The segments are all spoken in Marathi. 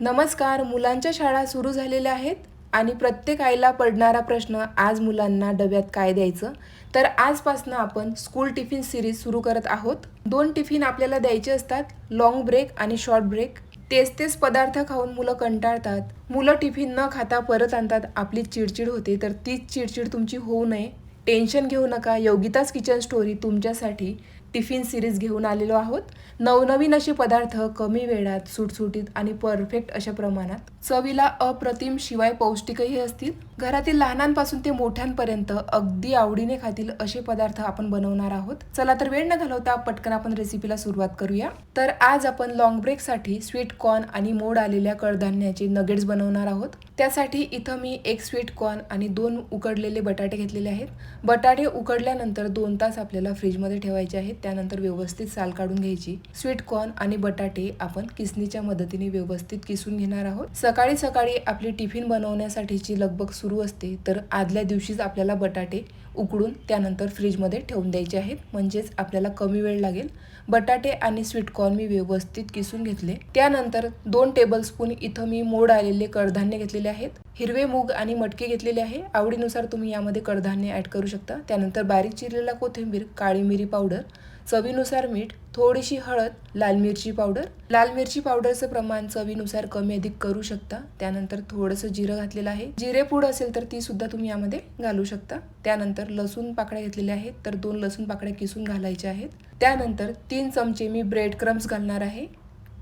नमस्कार मुलांच्या शाळा सुरू झालेल्या आहेत आणि प्रत्येक आईला पडणारा प्रश्न आज मुलांना डब्यात काय द्यायचं? तर आजपासून आपण स्कूल टिफिन सिरीज सुरू करत आहोत. दोन टिफिन आपल्याला द्यायचे असतात लॉंग ब्रेक आणि शॉर्ट ब्रेक तेच तेच पदार्थ खाऊन मुलं कंटाळतात. मुलं टिफिन न खाता परत आणतात आपली चिडचिड होते. तर तीच चिडचिड तुमची होऊ नये. टेन्शन घेऊ नका. योगिताच किचन स्टोरी तुमच्यासाठी. टिफिन सिरीज घेऊन आलेलो आहोत. नवनवीन असे पदार्थ कमी वेळात सुटसुटीत आणि परफेक्ट अशा प्रमाणात. चवीला अप्रतिम शिवाय पौष्टिकही असतील. घरातील लहानांपासून ते मोठ्यांपर्यंत अगदी आवडीने खातील असे पदार्थ आपण बनवणार आहोत. चला तर वेळ न घालवता पटकन आपण रेसिपीला सुरुवात करूया. तर आज आपण लॉंग ब्रेकसाठी स्वीट कॉर्न आणि मोड आलेल्या कडधान्याचे नगेट्स बनवणार आहोत. त्यासाठी इथं मी एक स्वीट कॉर्न आणि दोन उकडलेले बटाटे घेतलेले आहेत. बटाटे उकडल्यानंतर दोन तास आपल्याला फ्रीजमध्ये ठेवायचे आहेत. त्यानंतर व्यवस्थित साल काढून घ्यायची. स्वीट कॉर्न आणि बटाटे आपण किसणीच्या मदतीने व्यवस्थित किसून घेणार आहोत. सकाळी सकाळी आपली टिफिन बनवण्यासाठीची लगबग सुरू असते तर आदल्या दिवशीच आपल्याला बटाटे उकडून त्यानंतर फ्रीजमध्ये ठेवून द्यायचे आहेत. म्हणजेच आपल्याला कमी वेळ लागेल. बटाटे आणि स्वीट कॉर्न मी व्यवस्थित किसून घेतले. त्यानंतर दोन टेबलस्पून इथं मी मोड आलेले कडधान्य घेतलेले आहेत. हिरवे मूग आणि मटके घेतलेले आहे. आवडीनुसार तुम्ही यामध्ये कडधान्य ॲड करू शकता. त्यानंतर बारीक चिरलेला कोथिंबीर काळी मिरी पावडर चवीनुसार मीठ थोडीशी हळद लाल मिरची पावडर. लाल मिरची पावडरचं प्रमाण चवीनुसार कमी अधिक करू शकता. त्यानंतर थोडंसं जिरं घातलेलं आहे. जिरे पूड असेल तर ती सुद्धा तुम्ही यामध्ये घालू शकता. त्यानंतर लसूण पाकड्या घेतलेल्या आहेत तर दोन लसूण पाकळ्या किसून घालायच्या आहेत. त्यानंतर तीन चमचे मी ब्रेड क्रम्स घालणार आहे.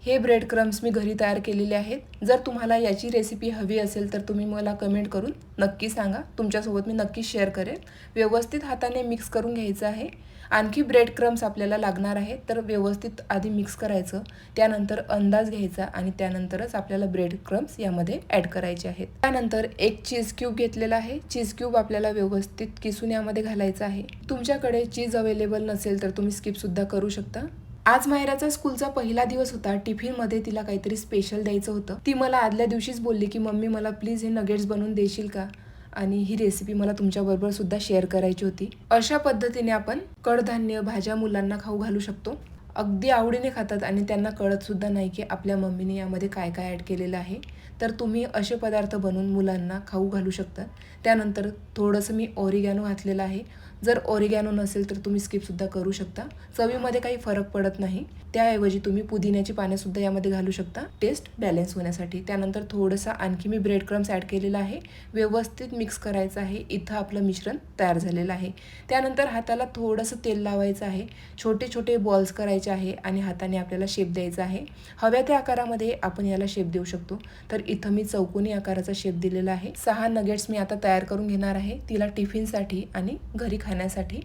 हे ब्रेड क्रम्स मी घरी तयार केलेले आहेत. जर तुम्हाला याची रेसिपी हवी असेल तर तुम्ही मला कमेंट करून नक्की सांगा. तुमच्यासोबत मी नक्की शेअर करेन. व्यवस्थित हाताने मिक्स करून घ्यायचं आहे. आणखी ब्रेड क्रम्स आपल्याला लागणार आहे तर व्यवस्थित आधी मिक्स करायचं. त्यानंतर अंदाज घ्यायचा आणि त्यानंतरच आपल्याला ब्रेड क्रम्स यामध्ये ॲड करायचे आहेत. त्यानंतर एक चीज क्यूब घेतलेला आहे. चीज क्यूब आपल्याला व्यवस्थित किसून यामध्ये घालायचं आहे. तुमच्याकडे चीज अवेलेबल नसेल तर तुम्ही स्किपसुद्धा करू शकता. आज मायराचा स्कूलचा पहिला दिवस होता. टिफिनमध्ये तिला काहीतरी स्पेशल द्यायचं होतं. ती मला आदल्या दिवशीच बोलली की मम्मी मला प्लीज हे नगेट्स बनवून देशील का? आणि ही रेसिपी मला तुमच्याबरोबर सुद्धा शेअर करायची होती. अशा पद्धतीने आपण कडधान्य भाज्या मुलांना खाऊ घालू शकतो. अगदी आवडीने खातात आणि त्यांना कळत सुद्धा नाही की आपल्या मम्मीने यामध्ये काय काय ॲड केलेलं आहे. तर तुम्ही असे पदार्थ बनवून मुलांना खाऊ घालू शकता. त्यानंतर थोडंसं मी ओरिगॅनो घातलेलं आहे. जर ओरिगॅनो नसेल तर तुम्ही स्किपसुद्धा करू शकता. चवीमध्ये काही फरक पडत नाही. त्याऐवजी तुम्ही पुदिन्याची पानेसुद्धा यामध्ये घालू शकता. टेस्ट बॅलन्स होण्यासाठी. त्यानंतर थोडंसं आणखी मी ब्रेड क्रम्स ॲड केलेलं आहे. व्यवस्थित मिक्स करायचं आहे. इथं आपलं मिश्रण तयार झालेलं आहे. त्यानंतर हाताला थोडंसं तेल लावायचं आहे. छोटे छोटे बॉल्स करायचे आहे आणि हाताने आपल्याला शेप द्यायचा आहे. हव्या त्या आकारामध्ये आपण याला शेप देऊ शकतो. तर इथं मी चौकोनी आकाराचा शेप दिलेला आहे. सहा नगेट्स मी आता तयार करून घेणार आहे. तिला टिफिनसाठी आणि घरी खाण्यासाठी.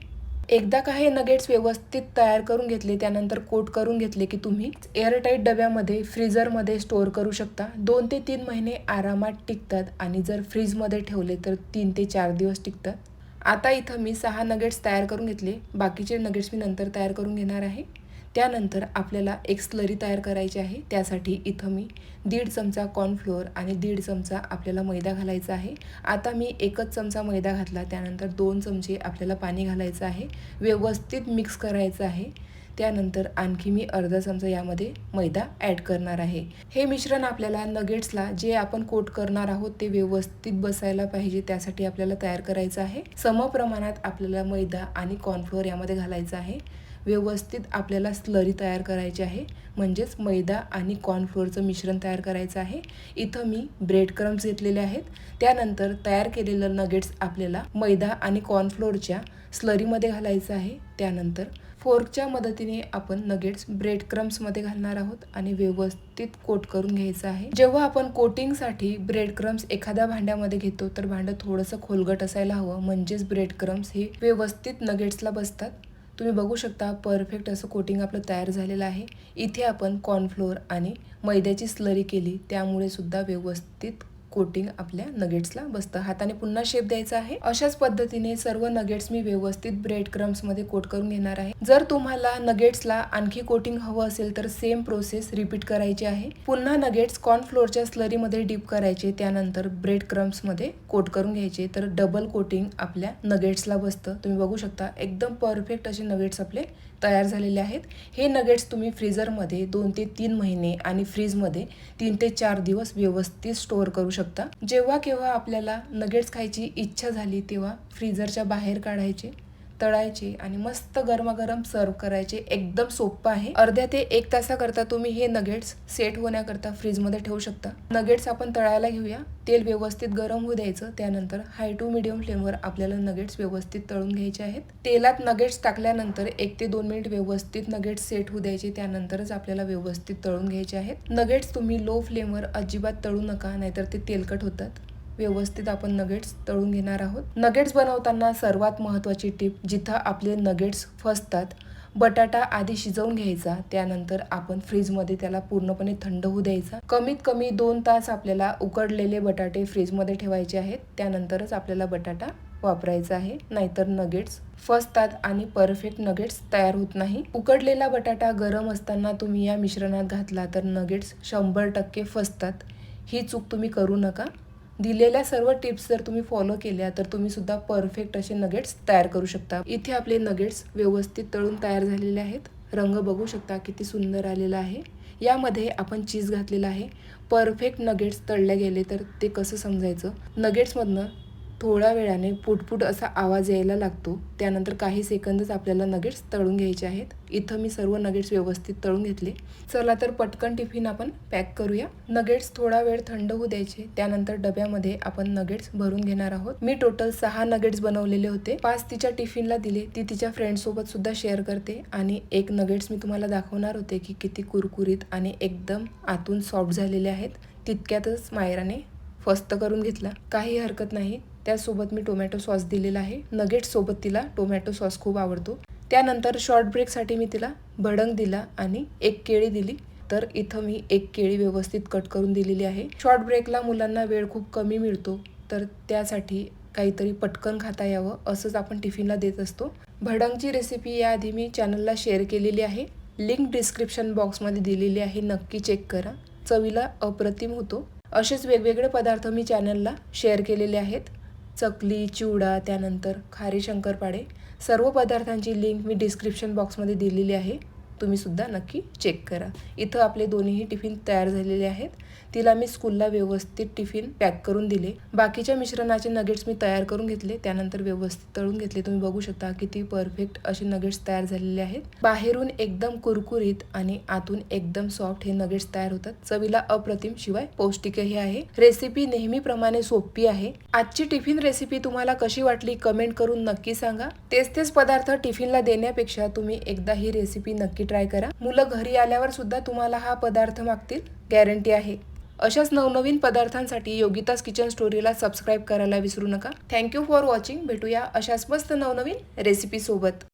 एकदा का हे नगेट्स व्यवस्थित तयार करून घेतले त्यानंतर कोट करून घेतले की तुम्ही एअरटाईट डब्यामध्ये फ्रीझरमध्ये स्टोअर करू शकता. दोन ते तीन महिने आरामात टिकतात आणि जर फ्रीजमध्ये ठेवले तर तीन ते चार दिवस टिकतात. आता इथं मी सहा नगेट्स तयार करून घेतले. बाकीचे नगेट्स मी नंतर तयार करून घेणार आहे. त्यानंतर आपल्याला एक स्लरी तयार करायची आहे. त्यासाठी इथं मी दीड चमचा कॉर्नफ्लोअर आणि दीड चमचा आपल्याला मैदा घालायचा आहे. आता मी एकच चमचा मैदा घातला त्यानंतर दोन चमचे आपल्याला पाणी घालायचं आहे. व्यवस्थित मिक्स करायचं आहे. त्यानंतर आणखी मी अर्धा चमचा यामध्ये मैदा ॲड करणार आहे. हे मिश्रण आपल्याला नगेट्सला जे आपण कोट करणार आहोत ते व्यवस्थित बसायला पाहिजे. त्यासाठी आपल्याला तयार करायचं आहे. सम प्रमाणात आपल्याला मैदा आणि कॉर्नफ्लोअर यामध्ये घालायचं आहे. व्यवस्थित आपल्याला स्लरी तयार करायची आहे. म्हणजेच मैदा आणि कॉर्नफ्लोअरचं मिश्रण तयार करायचं आहे. इथं मी ब्रेड क्रम्स घेतलेले आहेत. त्यानंतर तयार केलेलं नगेट्स आपल्याला मैदा आणि कॉर्नफ्लोअरच्या स्लरीमध्ये घालायचं आहे. त्यानंतर फोर्कच्या मदतीने आपण नगेट्स ब्रेड क्रम्समध्ये घालणार आहोत आणि व्यवस्थित कोट करून घ्यायचं आहे. जेव्हा आपण कोटिंगसाठी ब्रेड क्रम्स एखाद्या भांड्यामध्ये घेतो तर भांडं थोडंसं खोलगट असायला हवं. म्हणजेच ब्रेड क्रम्स हे व्यवस्थित नगेट्सला बसतात. तुम्ही बघू शकता परफेक्ट असं कोटिंग आपलं तयार झालेलं आहे. इथे आपण कॉर्नफ्लोअर आणि मैद्याची स्लरी केली त्यामुळे सुद्धा व्यवस्थित कोटिंग आपल्या नगेट्सला बसतं. हाताने पुन्हा शेप द्यायचा आहे. अशाच पद्धतीने सर्व नगेट्स मी व्यवस्थित ब्रेड क्रम्समध्ये कोट करून घेणार आहे. जर तुम्हाला नगेट्सला आणखी कोटिंग हवं असेल तर सेम प्रोसेस रिपीट करायची आहे. पुन्हा नगेट्स कॉर्नफ्लोअरच्या स्लरीमध्ये डीप करायचे. त्यानंतर ब्रेड क्रम्समध्ये कोट करून घ्यायचे. तर डबल कोटिंग आपल्या नगेट्सला बसतं. तुम्ही बघू शकता एकदम परफेक्ट असे नगेट्स आपले तयार झालेले आहेत. हे नगेट्स तुम्ही फ्रीझरमध्ये दोन ते तीन महिने आणि फ्रीजमध्ये तीन ते चार दिवस व्यवस्थित स्टोअर करू शकता. जेव्हा केव्हा आपल्याला नगेट्स खायची इच्छा झाली तेव्हा फ्रीझरच्या बाहेर काढायचे. तळायचे आणि मस्त गरमागरम सर्व करायचे. एकदम सोपं आहे. अर्ध्या ते एक तासाकरता तुम्ही हे नगेट्स सेट होण्याकरता फ्रीजमध्ये ठेवू शकता. नगेट्स आपण तळायला घेऊया. तेल व्यवस्थित गरम होऊ द्यायचं. त्यानंतर हाय टू मिडियम फ्लेमवर आपल्याला नगेट्स व्यवस्थित तळून घ्यायचे आहेत. तेलात नगेट्स टाकल्यानंतर एक ते दोन मिनिट व्यवस्थित नगेट्स सेट होऊ द्यायचे. त्यानंतरच आपल्याला व्यवस्थित तळून घ्यायचे आहेत. नगेट्स तुम्ही लो फ्लेमवर अजिबात तळू नका नाहीतर ते तेलकट होतात. व्यवस्थित आपण नगेट्स तळून घेणार आहोत. नगेट्स बनवताना सर्वात महत्त्वाची टिप जिथं आपले नगेट्स फसतात बटाटा आधी शिजवून घ्यायचा त्यानंतर आपण फ्रीजमध्ये त्याला पूर्णपणे थंड होऊ द्यायचा. कमीत कमी दोन तास आपल्याला उकडलेले बटाटे फ्रीजमध्ये ठेवायचे आहेत त्यानंतरच आपल्याला बटाटा वापरायचा आहे. नाहीतर नगेट्स फसतात आणि परफेक्ट नगेट्स तयार होत नाही. उकडलेला बटाटा गरम असताना तुम्ही या मिश्रणात घातला तर नगेट्स शंभर टक्के फसतात. ही चूक तुम्ही करू नका. दिलेल्या सर्व टिप्स जर तुम्ही फॉलो केल्या तर तुम्ही सुद्धा परफेक्ट असे नगेट्स तयार करू शकता. इथे आपले नगेट्स व्यवस्थित तळून तयार झालेले आहेत. रंग बघू शकता किती सुंदर आलेला आहे. यामध्ये आपण चीज घातलेला आहे. परफेक्ट नगेट्स तळले गेले तर ते कसं समजायचं? नगेट्समधनं थोड्या वेळाने पुटपुट असा आवाज यायला लागतो. त्यानंतर काही सेकंदच आपल्याला नगेट्स तळून घ्यायचे आहेत. इथं मी सर्व नगेट्स व्यवस्थित तळून घेतले. चला तर पटकन टिफिन आपण पॅक करूया. नगेट्स थोडा वेळ थंड होऊ द्यायचे. त्यानंतर डब्यामध्ये आपण नगेट्स भरून घेणार आहोत. मी टोटल सहा नगेट्स बनवलेले होते. पाच तिच्या टिफिनला दिले. ती तिच्या फ्रेंडसोबत सुद्धा शेअर करते. आणि एक नगेट्स मी तुम्हाला दाखवणार होते की किती कुरकुरीत आणि एकदम आतून सॉफ्ट झालेले आहेत. तितक्यातच मायराने फस्त करून घेतला. काही हरकत नाही. त्यासोबत मी टोमॅटो सॉस दिलेला आहे. नगेट्ससोबत तिला टोमॅटो सॉस खूप आवडतो. त्यानंतर शॉर्ट ब्रेकसाठी मी तिला भडंग दिला आणि एक केळी दिली. तर इथं मी एक केळी व्यवस्थित कट करून दिलेली आहे. शॉर्ट ब्रेकला मुलांना वेळ खूप कमी मिळतो. तर त्यासाठी काहीतरी पटकन खाता यावं असंच आपण टिफिनला देत असतो. भडंगची रेसिपी याआधी मी चॅनलला शेअर केलेली आहे. लिंक डिस्क्रिप्शन बॉक्समध्ये दिलेली आहे. नक्की चेक करा. चवीला अप्रतिम होतो. असेच वेगवेगळे पदार्थ मी चॅनलला शेअर केलेले आहेत. चकली चिवडा त्यानंतर खारी शंकरपाडे सर्व पदार्थांची लिंक मी डिस्क्रिप्शन बॉक्समध्ये दिलेली आहे. तुम्ही सुद्धा नक्की चेक करा. इथं आपले दोन्हीही टिफिन तयार झालेले आहेत. तिला मी स्कूलला व्यवस्थित टिफिन पॅक करून दिले. बाकीच्या मिश्रणाचे नगेट्स मी तयार करून घेतले. त्यानंतर व्यवस्थित तळून घेतले. तुम्ही बघू शकता किती परफेक्ट असे नगेट्स तयार झालेले आहेत. बाहेरून एकदम कुरकुरीत आणि आतून एकदम सॉफ्ट हे नगेट्स तयार होतात. चवीला अप्रतिम शिवाय पौष्टिकही आहे. रेसिपी नेहमीप्रमाणे सोपी आहे. आजची टिफिन रेसिपी तुम्हाला कशी वाटली कमेंट करून नक्की सांगा. तेच तेच पदार्थ टिफिनला देण्यापेक्षा तुम्ही एकदा ही रेसिपी नक्की ट्राय करा. मुलं घरी आल्यावर सुद्धा तुम्हाला हा पदार्थ मागतील. गॅरंटी आहे. अशाच नवनवीन पदार्थांसाठी योगिताज किचन स्टोरीला सबस्क्राईब करायला विसरू नका. थँक्यू फॉर वॉचिंग भेटूया अशाच मस्त नवनवीन रेसिपी सोबत.